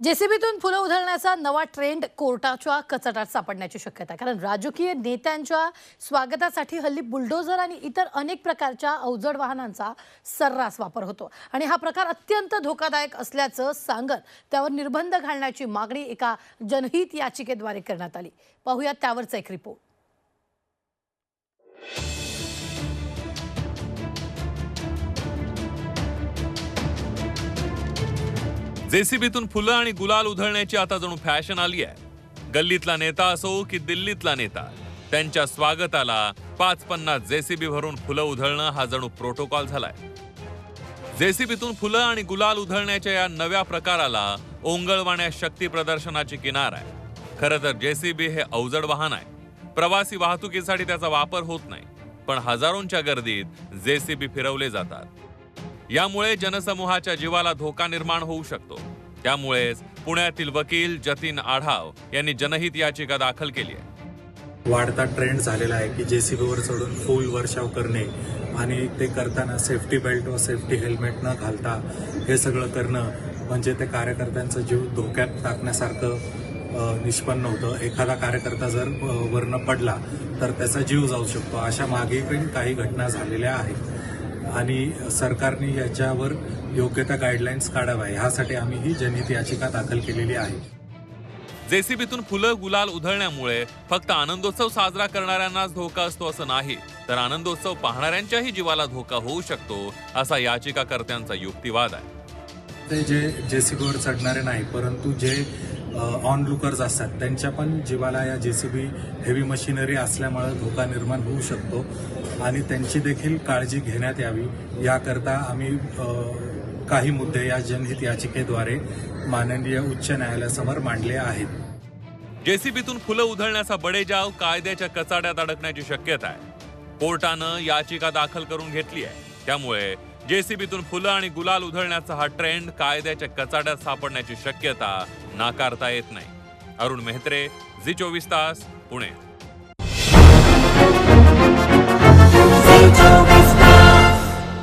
जेसीबीतून फुलं उधळण्याचा नवा ट्रेंड कोर्टाच्या कचटात सापडण्याची शक्यता. आहे कारण राजकीय नेत्यांच्या स्वागतासाठी हल्ली बुलडोझर आणि इतर अनेक प्रकारच्या अवजड वाहनांचा सर्रास वापर होतो. आणि हा प्रकार अत्यंत धोकादायक असल्याचं सांगत त्यावर निर्बंध घालण्याची मागणी एका जनहित याचिकेद्वारे करण्यात आली. पाहूयात त्यावरचा एक रिपोर्ट जेसीबीतून फुलं आणि गुलाल उधळण्याची आता जणू फॅशन आली आहे. गल्लीतला नेता असो की दिल्लीतला नेता त्यांच्या स्वागताला पाच पन्नास जेसीबी भरून फुलं उधळणं हा जणू प्रोटोकॉल झालाय. जेसीबीतून फुलं आणि गुलाल उधळण्याच्या या नव्या प्रकाराला ओंगळवाण्या शक्ती प्रदर्शनाची किनार आहे. खरं तर जेसीबी हे अवजड वाहन आहे. प्रवासी वाहतुकीसाठी त्याचा वापर होत नाही पण हजारोंच्या गर्दीत जेसीबी फिरवले जातात. यामुळे जनसमूहाच्या जीवाला धोका निर्माण होऊ शकतो. त्यामुळेच पुण्यातील वकील जतीन आढाव यांनी जनहित याचिका दाखल केली आहे. वाढता ट्रेंड झालेला आहे की जेसीबीवर चढून फुल वर्षाव करणे आणि ते करताना सेफ्टी बेल्ट व सेफ्टी हेल्मेट न घालता हे सगळं करणं म्हणजे ते कार्यकर्त्यांचं जीव धोक्यात टाकण्यासारखं निष्पन्न होतं. एखादा कार्यकर्ता जर वरनं पडला तर त्याचा जीव जाऊ शकतो. अशा मागे पण काही घटना झालेल्या आहेत. आणि सरकारने याच्यावर योग्य त्या गाईडलाईन्स काढाव्या ह्यासाठी आम्ही ही जनहित याचिका दाखल केलेली आहे. जेसीबीतून फुलं गुलाल उधळण्यामुळे फक्त आनंदोत्सव साजरा करणाऱ्यांनाच धोका असतो असं नाही तर आनंदोत्सव पाहणाऱ्यांच्याही जीवाला धोका होऊ शकतो असा याचिकाकर्त्यांचा युक्तिवाद आहे. ते जे जेसीबीवर चढणारे नाही परंतु जे ऑन लुकर्स असतात. त्यांच्या पण जीवाला या जे सी बी हेवी मशिनरी असल्यामुळे धोका निर्माण होऊ शकतो आणि त्यांची देखील काळजी घेण्यात यावी. याकरता आम्ही काही मुद्दे या जनहित याचिकेद्वारे माननीय उच्च न्यायालयासमोर मांडले आहेत. जेसीबीतून फुलं उधळण्याचा बडेजाव कायद्याच्या कचाड्यात अडकण्याची शक्यता आहे. कोर्टानं याचिका दाखल करून घेतली आहे. त्यामुळे जेसीबीतून फुलं आणि गुलाल उधळण्याचा हा ट्रेंड कायद्याच्या कचाड्यात सापडण्याची शक्यता नाकारता येत नाही. अरुण मेहत्रे झी चोवीस तास पुणे.